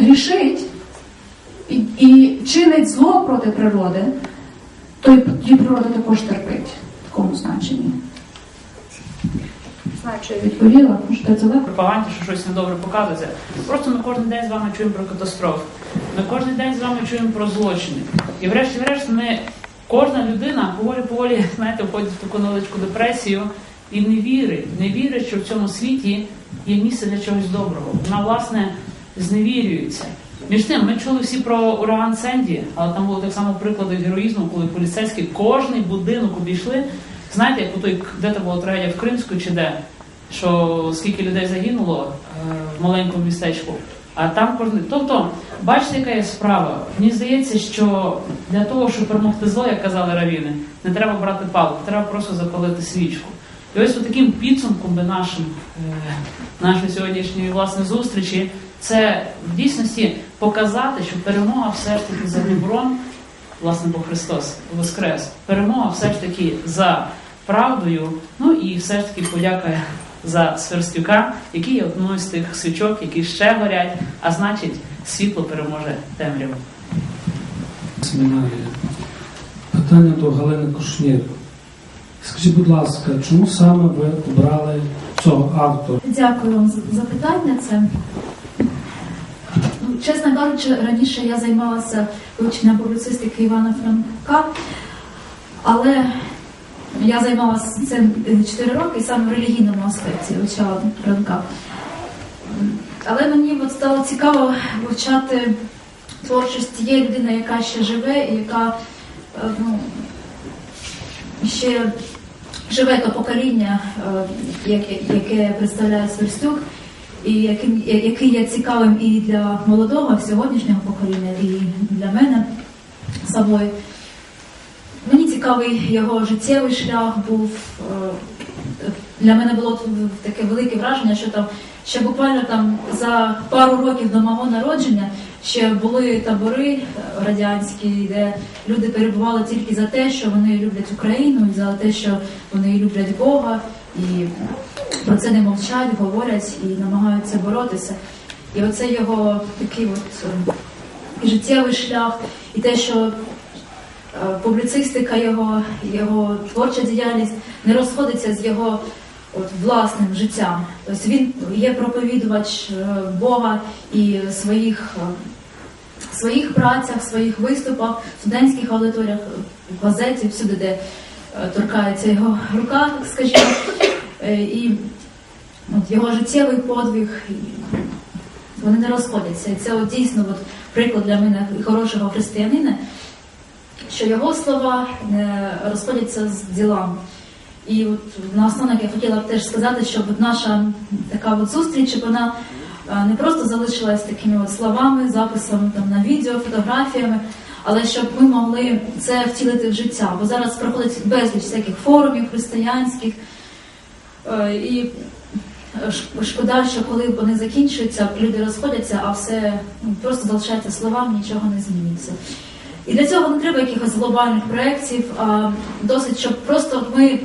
грішить і, і чинить зло проти природи, то тоді природа також терпить в такому значенні. Знаю, чи я відповіла, може це легко. пропаганді, що щось недобре показується. Просто ми кожен день з вами чуємо про катастрофи. Ми кожен день з вами чуємо про злочини. І врешті-решт ми, кожна людина поволі-поволі, знаєте, входить в таку невеличку депресію і не вірить, не вірить, що в цьому світі є місце для чогось доброго. Вона, власне, зневірюється. Між тим, ми чули всі про ураган Сенді, але там були так само приклади героїзму, коли поліцейські кожний будинок обійшли. Знаєте, як у той де то була трагедія в Кримську чи де? що скільки людей загинуло е, в маленькому містечку, а там кожен. Тобто, бачите, яка є справа. Мені здається, що для того, щоб перемогти зло, як казали равіни, не треба брати палку, треба просто запалити свічку. І ось таким підсумком би нашим, е, нашої сьогоднішньої власне зустрічі, це в дійсності показати, що перемога все ж таки за добром, власне, бо Христос Воскрес. Перемога все ж таки за правдою, ну і все ж таки подяка за Сверстюка, який є одною з тих свічок, які ще горять, а значить, світло переможе темряву. Семінарія. Питання до Галини Кушнір. Скажіть, будь ласка, чому саме ви обрали цього автора? Дякую вам за запитання. Це чесно кажучи, раніше я займалася вивченням публіцистики Івана Франка, але я займалася цим 4 роки саме в релігійному аспекті вивчала Франка. Але мені от стало цікаво вивчати творчість тієї людини, яка ще живе, і яка е, ну, ще живе то покоління, е, яке, яке представляє Сверстюк, і яким, який є цікавим і для молодого сьогоднішнього покоління, і для мене самої. Мені цікавий його життєвий шлях був. е, Для мене було таке велике враження, що там ще буквально там за пару років до мого народження ще були табори е, радянські, де люди перебували тільки за те, що вони люблять Україну, і за те, що вони люблять Бога, і про це не мовчать, говорять і намагаються боротися. І оце його такий от е, життєвий шлях, і те, що е, публіцистика його, його творча діяльність не розходиться з його от, власним життям. Тобто він є проповідувач е, Бога і своїх, своїх працях, своїх виступах, студентських аудиторіях, в газеті, всюди, де торкається його рука, скажімо. Е, І от, його життєвий подвиг. Вони не розходяться. І це от, дійсно от, приклад для мене хорошого християнина, що його слова не розходяться з ділами. І от наостанок я хотіла б теж сказати, щоб от наша така от зустріч, вона е, не просто залишилась такими от словами, записами там на відео, фотографіями, але щоб ми могли це втілити в життя. Бо зараз проходить безліч всяких форумів християнських. Е, І шкода, що коли вони закінчуються, люди розходяться, а все ну, просто залишається словами, нічого не зміниться. І для цього не треба якихось глобальних проєктів, а досить, щоб просто ми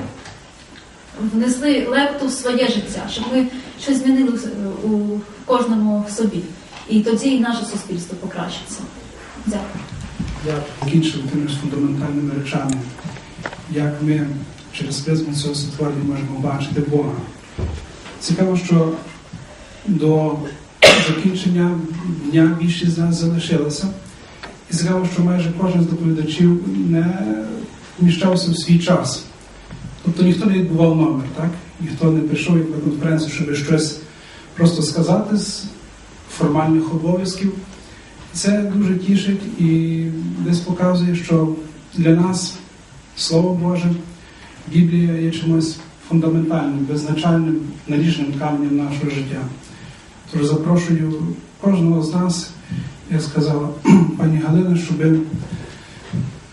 внесли лепту в своє життя, щоб ми щось змінили у кожному собі. І тоді і наше суспільство покращиться. Дякую. Я закінчив тими фундаментальними речами, як ми через призму цього сотворення можемо бачити Бога. Цікаво, що до закінчення дня більшість з нас залишилася. І цікаво, що майже кожен з доповідачів не вміщався в свій час. Тобто ніхто не відбував номер, так? Ніхто не прийшов на конференцію, щоб щось просто сказати з формальних обов'язків. Це дуже тішить і десь показує, що для нас Слово Боже, Біблія є чимось фундаментальним, визначальним, наріжним каменем нашого життя. Тож запрошую кожного з нас, як сказала пані Галина, щоб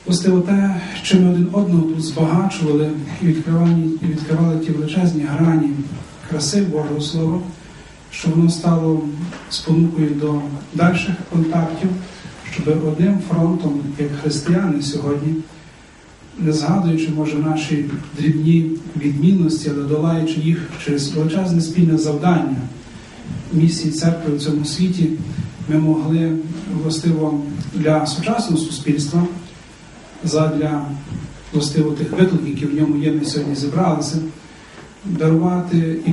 властиво те, чим ми один одного тут збагачували і відкривали, і відкривали ті величезні грані краси Божого Слова, щоб воно стало спонукою до дальших контактів, щоб одним фронтом, як християни сьогодні, не згадуючи, може, наші дрібні відмінності, але долаючи їх через величезне спільне завдання місії церкви в цьому світі, ми могли властиво для сучасного суспільства, задля властиво тих викликів, які в ньому є, ми сьогодні зібралися, дарувати і